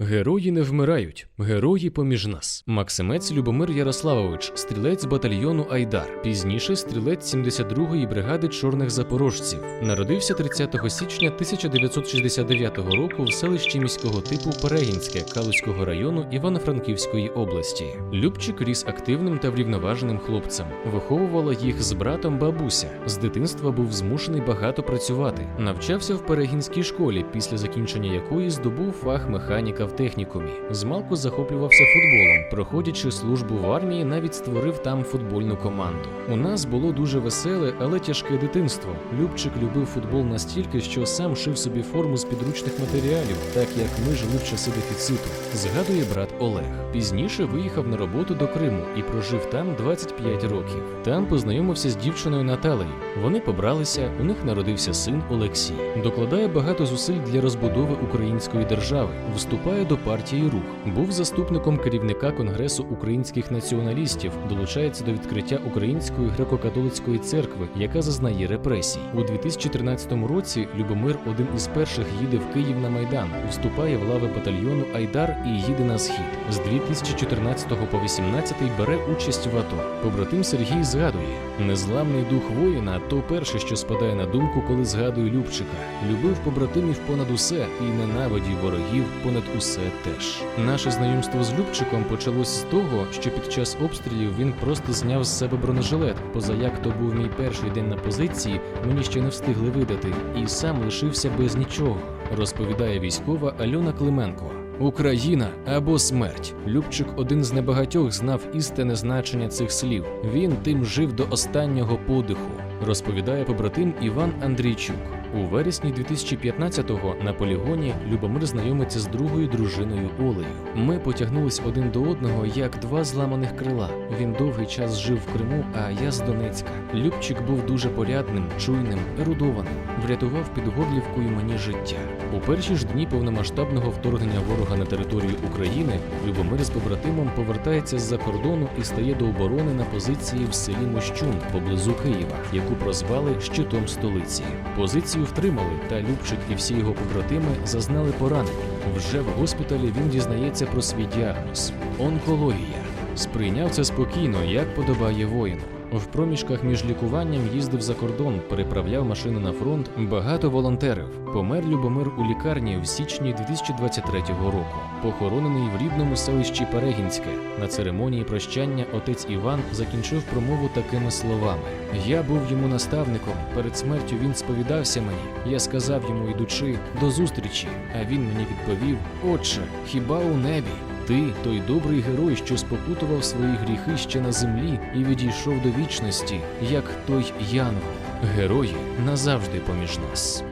Герої не вмирають, герої поміж нас. Максимець Любомир Ярославович, стрілець батальйону Айдар, пізніше стрілець 72-ї бригади чорних запорожців. Народився 30 січня 1969 року в селищі міського типу Перегінське Калузького району Івано-Франківської області. Любчик ріс активним та врівноваженим хлопцем. Виховувала їх з братом бабуся. З дитинства був змушений багато працювати. Навчався в Перегінській школі, після закінчення якої здобув фах механіка в технікумі. Змалку захоплювався футболом. Проходячи службу в армії, навіть створив там футбольну команду. У нас було дуже веселе, але тяжке дитинство. Любчик любив футбол настільки, що сам шив собі форму з підручних матеріалів, так як ми жили в часи дефіциту. Згадує брат Олег. Пізніше виїхав на роботу до Криму і прожив там 25 років. Там познайомився з дівчиною Наталею. Вони побралися, у них народився син Олексій. Докладає багато зусиль для розбудови української держави. Вступає до партії Рух. Був заступником керівника Конгресу українських націоналістів. Долучається до відкриття Української греко-католицької церкви, яка зазнає репресій. У 2013 році Любомир один із перших їде в Київ на майдан. Вступає в лави батальйону Айдар і їде на схід. З 2014 по 18 бере участь в АТО. Побратим Сергій згадує: незламний дух воїна то перше, що спадає на думку, коли згадую Любчика. Любив побратимів понад усе і ненавидів ворогів понад усе теж. Наше знайомство з Любчиком почалось з того, що під час обстрілів він просто зняв з себе бронежилет. Поза як то був мій перший день на позиції, мені ще не встигли видати, і сам лишився без нічого. Розповідає військова Альона Клименко. Україна або смерть. Любчик один з небагатьох знав істинне значення цих слів. Він тим жив до останнього подиху. Розповідає побратим Іван Андрійчук. У вересні 2015-го на полігоні Любомир знайомиться з другою дружиною Олею. Ми потягнулись один до одного як два зламаних крила. Він довгий час жив в Криму, а я з Донецька. Любчик був дуже порядним, чуйним, ерудованим. Врятував під Горлівкою мені життя. У перші ж дні повномасштабного вторгнення ворога на територію України Любомир з побратимом повертається з-за кордону і стає до оборони на позиції в селі Мощун поблизу Києва, яку прозвали щитом столиці. Позицію втримали, та Любчик і всі його побратими зазнали поранень. Вже в госпіталі він дізнається про свій діагноз онкологія. Сприйняв це спокійно, як подобає воїну. В проміжках між лікуванням їздив за кордон, переправляв машини на фронт. Багато волонтерів. Помер Любомир у лікарні в січні 2023 року. Похоронений в рідному селищі Перегінське. На церемонії прощання отець Іван закінчив промову такими словами: Я був йому наставником. Перед смертю він сповідався мені. Я сказав йому, йдучи, до зустрічі. А він мені відповів: Отче, хіба у небі? Ти той добрий герой, що спокутував свої гріхи ще на землі і відійшов до вічності, як той янгол. Герої назавжди поміж нас.